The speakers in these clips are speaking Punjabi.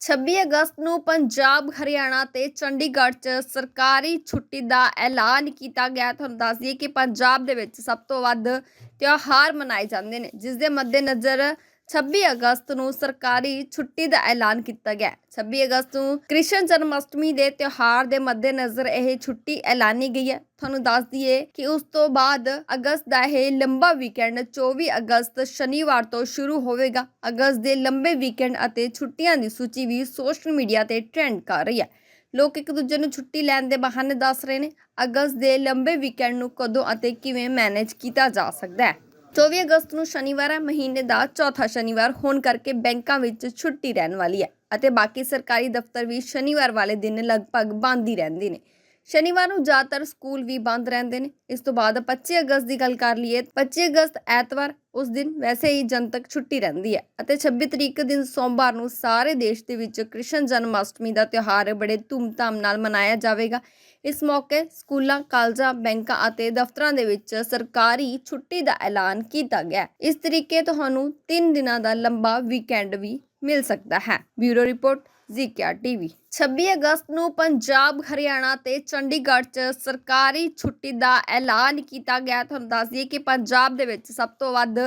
26 ਅਗਸਤ ਨੂੰ ਪੰਜਾਬ, ਹਰਿਆਣਾ ਤੇ ਚੰਡੀਗੜ੍ਹ 'ਚ ਸਰਕਾਰੀ ਛੁੱਟੀ ਦਾ ਐਲਾਨ ਕੀਤਾ ਗਿਆ। ਤੁਹਾਨੂੰ ਦੱਸ ਦਈਏ ਕਿ ਪੰਜਾਬ ਦੇ ਵਿੱਚ ਸਭ ਤੋਂ ਵੱਧ ਤਿਉਹਾਰ ਮਨਾਏ ਜਾਂਦੇ ਨੇ ਜਿਸ ਦੇ ਮੱਦੇਨਜ਼ਰ 26 ਅਗਸਤ ਨੂੰ ਸਰਕਾਰੀ ਛੁੱਟੀ ਦਾ ਐਲਾਨ ਕੀਤਾ ਗਿਆ। ਹੈ। 26 ਅਗਸਤ ਨੂੰ ਕ੍ਰਿਸ਼ਨ ਜਨਮਸ਼ਟਮੀ ਦੇ ਤਿਉਹਾਰ ਦੇ ਮੱਦੇਨਜ਼ਰ ਇਹ ਛੁੱਟੀ ਐਲਾਨੀ ਗਈ ਹੈ। ਤੁਹਾਨੂੰ ਦੱਸ ਦਈਏ ਕਿ ਉਸ ਤੋਂ ਬਾਅਦ ਅਗਸਤ ਦਾ ਇਹ ਲੰਬਾ ਵੀਕਐਂਡ 24 ਅਗਸਤ ਸ਼ਨੀਵਾਰ ਤੋਂ ਸ਼ੁਰੂ ਹੋਵੇਗਾ। ਅਗਸਤ ਦੇ ਲੰਬੇ ਵੀਕਐਂਡ ਅਤੇ ਛੁੱਟੀਆਂ ਦੀ ਸੂਚੀ ਵੀ ਸੋਸ਼ਲ ਮੀਡੀਆ ਤੇ ਟ੍ਰੈਂਡ ਕਰ ਰਹੀ ਹੈ। ਲੋਕ ਇੱਕ ਦੂਜੇ ਨੂੰ ਛੁੱਟੀ ਲੈਣ ਦੇ ਬਹਾਨੇ ਦੱਸ ਰਹੇ ਨੇ। ਅਗਸਤ ਦੇ ਲੰਬੇ ਵੀਕਐਂਡ ਨੂੰ ਕਦੋਂ ਅਤੇ ਕਿਵੇਂ ਮੈਨੇਜ ਕੀਤਾ ਜਾ ਸਕਦਾ ਹੈ? 24 ਅਗਸਤ ਨੂੰ ਸ਼ਨੀਵਾਰ ਹੈ, ਮਹੀਨੇ ਦਾ ਚੌਥਾ ਸ਼ਨੀਵਾਰ ਹੋਣ ਕਰਕੇ ਬੈਂਕਾਂ ਵਿੱਚ ਛੁੱਟੀ ਰਹਿਣ ਵਾਲੀ ਹੈ ਅਤੇ ਬਾਕੀ ਸਰਕਾਰੀ ਦਫ਼ਤਰ ਵੀ ਸ਼ਨੀਵਾਰ ਵਾਲੇ ਦਿਨ ਲਗਭਗ ਬੰਦ ਹੀ ਰਹਿੰਦੇ ਨੇ। ਸ਼ਨੀਵਾਰ ਨੂੰ ਜ਼ਿਆਦਾਤਰ ਸਕੂਲ ਵੀ ਬੰਦ ਰਹਿੰਦੇ ਨੇ। ਇਸ ਤੋਂ ਬਾਅਦ 25 ਅਗਸਤ ਦੀ ਗੱਲ ਕਰ ਲਈਏ 25 ਅਗਸਤ ਐਤਵਾਰ, ਉਸ ਦਿਨ ਵੈਸੇ ਹੀ ਜਨਤਕ ਛੁੱਟੀ ਰਹਿੰਦੀ ਹੈ ਅਤੇ 26 ਤਰੀਕ ਦਿਨ ਸੋਮਵਾਰ ਨੂੰ ਸਾਰੇ ਦੇਸ਼ ਦੇ ਵਿੱਚ ਕ੍ਰਿਸ਼ਨ ਜਨਮ ਅਸ਼ਟਮੀ ਦਾ ਤਿਉਹਾਰ ਬੜੇ ਧੂਮਧਾਮ ਨਾਲ ਮਨਾਇਆ ਜਾਵੇਗਾ। ਇਸ ਮੌਕੇ ਸਕੂਲਾਂ, ਕਾਲਜਾਂ, ਬੈਂਕਾਂ ਅਤੇ ਦਫ਼ਤਰਾਂ ਦੇ ਵਿੱਚ ਸਰਕਾਰੀ ਛੁੱਟੀ ਦਾ ਐਲਾਨ ਕੀਤਾ ਗਿਆ। ਇਸ ਤਰੀਕੇ ਤੁਹਾਨੂੰ 3 ਦਿਨਾਂ ਦਾ ਲੰਬਾ ਵੀਕਐਂਡ ਵੀ ਮਿਲ ਸਕਦਾ ਹੈ। ਬਿਊਰੋ ਰਿਪੋਰਟ, ਜ਼ੀਕਿਆ ਟੀਵੀ। 26 ਅਗਸਤ ਨੂੰ ਪੰਜਾਬ, ਹਰਿਆਣਾ ਤੇ ਚੰਡੀਗੜ੍ਹ 'ਚ ਸਰਕਾਰੀ ਛੁੱਟੀ ਦਾ ਐਲਾਨ ਕੀਤਾ ਗਿਆ। ਤੁਹਾਨੂੰ ਦੱਸ ਦਈਏ ਕਿ ਪੰਜਾਬ ਦੇ ਵਿੱਚ ਸਭ ਤੋਂ ਵੱਧ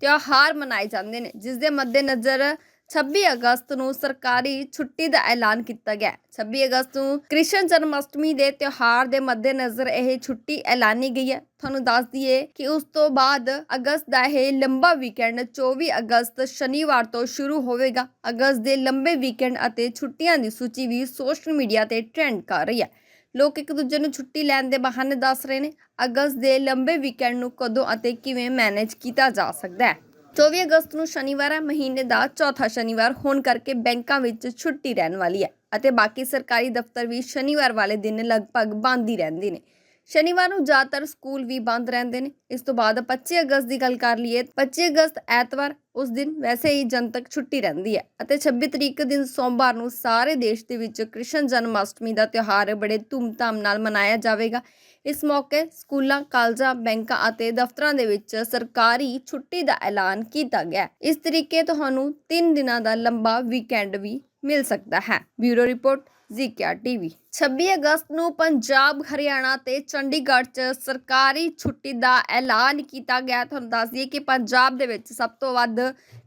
ਤਿਉਹਾਰ ਮਨਾਏ ਜਾਂਦੇ ਨੇ, ਜਿਸ ਦੇ ਮੱਦੇਨਜ਼ਰ 26 ਅਗਸਤ ਨੂੰ ਸਰਕਾਰੀ ਛੁੱਟੀ ਦਾ ਐਲਾਨ ਕੀਤਾ ਗਿਆ। ਹੈ। 26 ਅਗਸਤ ਨੂੰ ਕ੍ਰਿਸ਼ਨ ਜਨਮਸ਼ਟਮੀ ਦੇ ਤਿਉਹਾਰ ਦੇ ਮੱਦੇਨਜ਼ਰ ਇਹ ਛੁੱਟੀ ਐਲਾਨੀ ਗਈ ਹੈ। ਤੁਹਾਨੂੰ ਦੱਸ ਦਈਏ ਕਿ ਉਸ ਤੋਂ ਬਾਅਦ ਅਗਸਤ ਦਾ ਇਹ ਲੰਬਾ ਵੀਕਐਂਡ 24 ਅਗਸਤ ਸ਼ਨੀਵਾਰ ਤੋਂ ਸ਼ੁਰੂ ਹੋਵੇਗਾ। ਅਗਸਤ ਦੇ ਲੰਬੇ ਵੀਕਐਂਡ ਅਤੇ ਛੁੱਟੀਆਂ ਦੀ ਸੂਚੀ ਵੀ ਸੋਸ਼ਲ ਮੀਡੀਆ ਤੇ ਟ੍ਰੈਂਡ ਕਰ ਰਹੀ ਹੈ। ਲੋਕ ਇੱਕ ਦੂਜੇ ਨੂੰ ਛੁੱਟੀ ਲੈਣ ਦੇ ਬਹਾਨੇ ਦੱਸ ਰਹੇ ਨੇ। ਅਗਸਤ ਦੇ ਲੰਬੇ ਵੀਕਐਂਡ ਨੂੰ ਕਦੋਂ ਅਤੇ ਕਿਵੇਂ ਮੈਨੇਜ ਕੀਤਾ ਜਾ ਸਕਦਾ ਹੈ? 24 ਅਗਸਤ ਨੂੰ ਸ਼ਨੀਵਾਰ ਹੈ, ਮਹੀਨੇ ਦਾ ਚੌਥਾ ਸ਼ਨੀਵਾਰ ਹੋਣ ਕਰਕੇ ਬੈਂਕਾਂ ਵਿੱਚ ਛੁੱਟੀ ਰਹਿਣ ਵਾਲੀ ਹੈ ਅਤੇ ਬਾਕੀ ਸਰਕਾਰੀ ਦਫ਼ਤਰ ਵੀ ਸ਼ਨੀਵਾਰ ਵਾਲੇ ਦਿਨ ਲਗਭਗ ਬੰਦ ਹੀ ਰਹਿੰਦੇ ਨੇ। ਸ਼ਨੀਵਾਰ ਨੂੰ ਜ਼ਿਆਦਾਤਰ ਸਕੂਲ ਵੀ ਬੰਦ ਰਹਿੰਦੇ ਨੇ। ਇਸ ਤੋਂ ਬਾਅਦ 25 ਅਗਸਤ ਦੀ ਗੱਲ ਕਰ ਲਈਏ 25 ਅਗਸਤ ਐਤਵਾਰ, ਉਸ ਦਿਨ ਵੈਸੇ ਹੀ ਜਨਤਕ ਛੁੱਟੀ ਰਹਿੰਦੀ ਹੈ ਅਤੇ 26 ਤਰੀਕ ਦਿਨ ਸੋਮਵਾਰ ਨੂੰ ਸਾਰੇ ਦੇਸ਼ ਦੇ ਵਿੱਚ ਕ੍ਰਿਸ਼ਨ ਜਨਮ ਅਸ਼ਟਮੀ ਦਾ ਤਿਉਹਾਰ ਬੜੇ ਧੂਮਧਾਮ ਨਾਲ ਮਨਾਇਆ ਜਾਵੇਗਾ। ਇਸ ਮੌਕੇ ਸਕੂਲਾਂ, ਕਾਲਜਾਂ, ਬੈਂਕਾਂ ਅਤੇ ਦਫ਼ਤਰਾਂ ਦੇ ਵਿੱਚ ਸਰਕਾਰੀ ਛੁੱਟੀ ਦਾ ਐਲਾਨ ਕੀਤਾ ਗਿਆ। ਇਸ ਤਰੀਕੇ ਤੁਹਾਨੂੰ 3 ਦਿਨਾਂ ਦਾ ਲੰਬਾ ਵੀਕਐਂਡ ਵੀ ਮਿਲ ਸਕਦਾ ਹੈ। Bureau report. ਜ਼ੀਕਿਆ ਟੀਵੀ। 26 ਅਗਸਤ ਨੂੰ ਪੰਜਾਬ, ਹਰਿਆਣਾ ਤੇ ਚੰਡੀਗੜ੍ਹ 'ਚ ਸਰਕਾਰੀ ਛੁੱਟੀ ਦਾ ਐਲਾਨ ਕੀਤਾ ਗਿਆ। ਤੁਹਾਨੂੰ ਦੱਸ ਦਈਏ ਕਿ ਪੰਜਾਬ ਦੇ ਵਿੱਚ ਸਭ ਤੋਂ ਵੱਧ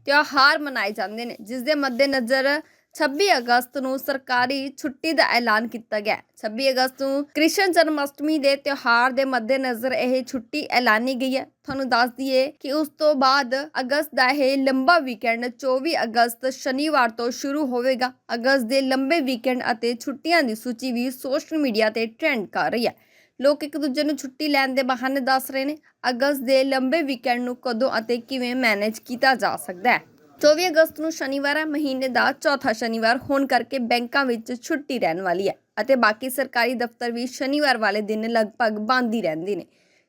ਤਿਉਹਾਰ ਮਨਾਏ ਜਾਂਦੇ ਨੇ ਜਿਸ ਦੇ ਮੱਦੇਨਜ਼ਰ 26 ਅਗਸਤ ਨੂੰ ਸਰਕਾਰੀ ਛੁੱਟੀ ਦਾ ਐਲਾਨ ਕੀਤਾ ਗਿਆ। ਹੈ। 26 ਅਗਸਤ ਨੂੰ ਕ੍ਰਿਸ਼ਨ ਜਨਮਸ਼ਟਮੀ ਦੇ ਤਿਉਹਾਰ ਦੇ ਮੱਦੇਨਜ਼ਰ ਇਹ ਛੁੱਟੀ ਐਲਾਨੀ ਗਈ ਹੈ। ਤੁਹਾਨੂੰ ਦੱਸ ਦਈਏ ਕਿ ਉਸ ਤੋਂ ਬਾਅਦ ਅਗਸਤ ਦਾ ਇਹ ਲੰਬਾ ਵੀਕਐਂਡ 24 ਅਗਸਤ ਸ਼ਨੀਵਾਰ ਤੋਂ ਸ਼ੁਰੂ ਹੋਵੇਗਾ। ਅਗਸਤ ਦੇ ਲੰਬੇ ਵੀਕਐਂਡ ਅਤੇ ਛੁੱਟੀਆਂ ਦੀ ਸੂਚੀ ਵੀ ਸੋਸ਼ਲ ਮੀਡੀਆ ਤੇ ਟ੍ਰੈਂਡ ਕਰ ਰਹੀ ਹੈ। ਲੋਕ ਇੱਕ ਦੂਜੇ ਨੂੰ ਛੁੱਟੀ ਲੈਣ ਦੇ ਬਹਾਨੇ ਦੱਸ ਰਹੇ ਨੇ। ਅਗਸਤ ਦੇ ਲੰਬੇ ਵੀਕਐਂਡ ਨੂੰ ਕਦੋਂ ਅਤੇ ਕਿਵੇਂ ਮੈਨੇਜ ਕੀਤਾ ਜਾ ਸਕਦਾ ਹੈ? 24 ਅਗਸਤ ਨੂੰ ਸ਼ਨੀਵਾਰ ਹੈ, ਮਹੀਨੇ ਦਾ ਚੌਥਾ ਸ਼ਨੀਵਾਰ ਹੋਣ ਕਰਕੇ ਬੈਂਕਾਂ ਵਿੱਚ ਛੁੱਟੀ ਰਹਿਣ ਵਾਲੀ ਹੈ ਅਤੇ ਬਾਕੀ ਸਰਕਾਰੀ ਦਫ਼ਤਰ ਵੀ ਸ਼ਨੀਵਾਰ ਵਾਲੇ ਦਿਨ ਲਗਭਗ ਬੰਦ ਹੀ ਰਹਿੰਦੇ ਨੇ।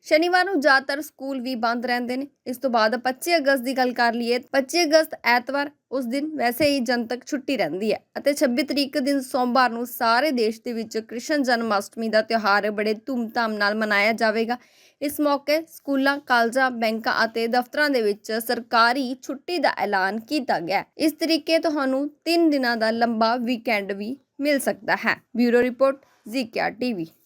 ਸ਼ਨੀਵਾਰ ਨੂੰ ਜ਼ਿਆਦਾਤਰ ਸਕੂਲ ਵੀ ਬੰਦ ਰਹਿੰਦੇ ਨੇ। ਇਸ ਤੋਂ ਬਾਅਦ 25 ਅਗਸਤ ਦੀ ਗੱਲ ਕਰ ਲਈਏ 25 ਅਗਸਤ ਐਤਵਾਰ ਉਸ ਦਿਨ ਵੈਸੇ ਹੀ ਜਨਤਕ ਛੁੱਟੀ ਰਹਿੰਦੀ ਹੈ ਅਤੇ 26 ਤਰੀਕ ਦਿਨ ਸੋਮਵਾਰ ਨੂੰ ਸਾਰੇ ਦੇਸ਼ ਦੇ ਵਿੱਚ ਕ੍ਰਿਸ਼ਨ ਜਨਮ ਅਸ਼ਟਮੀ ਦਾ ਤਿਉਹਾਰ ਬੜੇ ਧੂਮਧਾਮ ਨਾਲ ਮਨਾਇਆ ਜਾਵੇਗਾ। ਇਸ ਮੌਕੇ ਸਕੂਲਾਂ, ਕਾਲਜਾਂ, ਬੈਂਕਾਂ ਅਤੇ ਦਫ਼ਤਰਾਂ ਦੇ ਵਿੱਚ ਸਰਕਾਰੀ ਛੁੱਟੀ ਦਾ ਐਲਾਨ ਕੀਤਾ ਗਿਆ। ਇਸ ਤਰੀਕੇ ਤੁਹਾਨੂੰ 3 ਦਿਨਾਂ ਦਾ ਲੰਬਾ ਵੀਕਐਂਡ ਵੀ ਮਿਲ ਸਕਦਾ ਹੈ। ਬਿਊਰੋ ਰਿਪੋਰਟ ਜ਼ੀਕਿਆ ਟੀਵੀ।